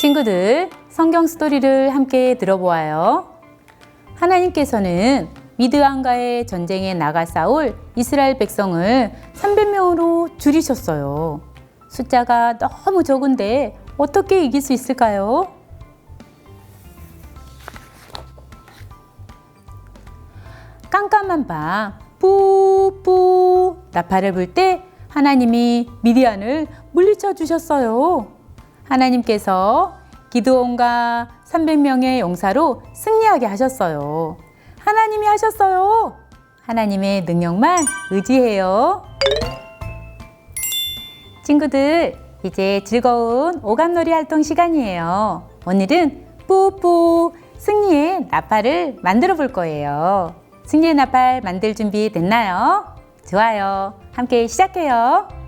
친구들, 성경 스토리를 함께 들어보아요. 하나님께서는 미드안과의 전쟁에 나가 싸울 이스라엘 백성을 300명으로 줄이셨어요. 숫자가 너무 적은데 어떻게 이길 수 있을까요? 깜깜한 밤, 뿌뿌 나팔을 불 때 하나님이 미디안을 물리쳐 주셨어요. 하나님께서 기드온과 300명의 용사로 승리하게 하셨어요. 하나님이 하셨어요. 하나님의 능력만 의지해요. 친구들, 이제 즐거운 오감놀이 활동 시간이에요. 오늘은 뿌뿌 승리의 나팔을 만들어 볼 거예요. 승리의 나팔 만들 준비 됐나요? 좋아요. 함께 시작해요.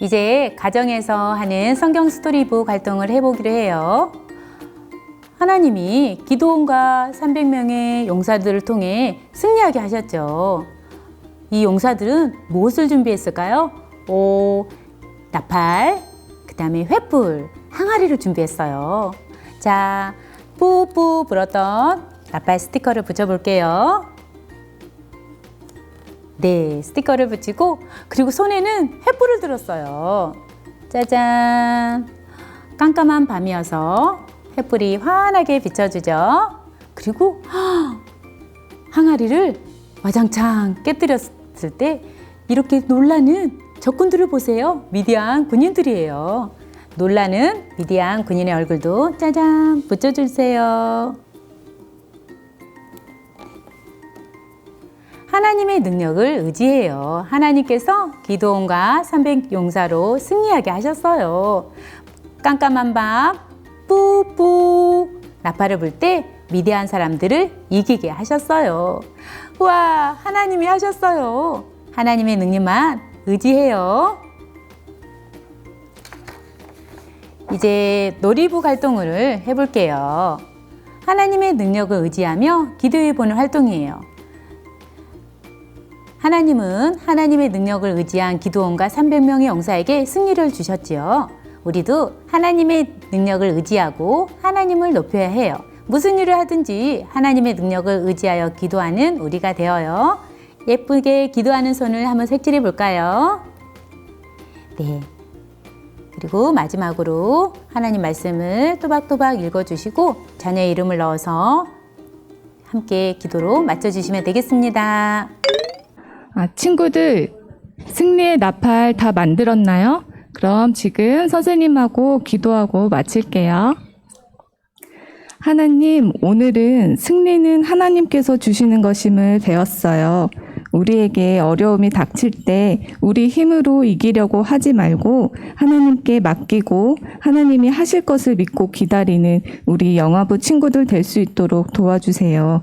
이제 가정에서 하는 성경 스토리북 활동을 해보기로 해요. 하나님이 기도원과 300명의 용사들을 통해 승리하게 하셨죠. 이 용사들은 무엇을 준비했을까요? 오, 나팔, 그 다음에 횃불, 항아리를 준비했어요. 자, 뿌뿌 불었던 나팔 스티커를 붙여볼게요. 네, 스티커를 붙이고 그리고 손에는 횃불을 들었어요. 짜잔. 깜깜한 밤이어서 횃불이 환하게 비춰주죠. 그리고 항아리를 와장창 깨뜨렸을 때 이렇게 놀라는 적군들을 보세요. 미디안 군인들이에요. 놀라는 미디안 군인의 얼굴도 짜잔 붙여주세요. 하나님의 능력을 의지해요. 하나님께서 기도원과 300 용사로 승리하게 하셨어요. 깜깜한 밤, 뿌뿌 나팔을 불 때 미대한 사람들을 이기게 하셨어요. 와, 하나님이 하셨어요. 하나님의 능력만 의지해요. 이제 놀이부 활동을 해볼게요. 하나님의 능력을 의지하며 기도해 보는 활동이에요. 하나님은 하나님의 능력을 의지한 기도원과 300명의 용사에게 승리를 주셨지요. 우리도 하나님의 능력을 의지하고 하나님을 높여야 해요. 무슨 일을 하든지 하나님의 능력을 의지하여 기도하는 우리가 되어요. 예쁘게 기도하는 손을 한번 색칠해 볼까요? 네. 그리고 마지막으로 하나님 말씀을 또박또박 읽어주시고 자녀의 이름을 넣어서 함께 기도로 맞춰주시면 되겠습니다. 아, 친구들, 승리의 나팔 다 만들었나요? 그럼 지금 선생님하고 기도하고 마칠게요. 하나님, 오늘은 승리는 하나님께서 주시는 것임을 배웠어요. 우리에게 어려움이 닥칠 때 우리 힘으로 이기려고 하지 말고 하나님께 맡기고 하나님이 하실 것을 믿고 기다리는 우리 영화부 친구들 될 수 있도록 도와주세요.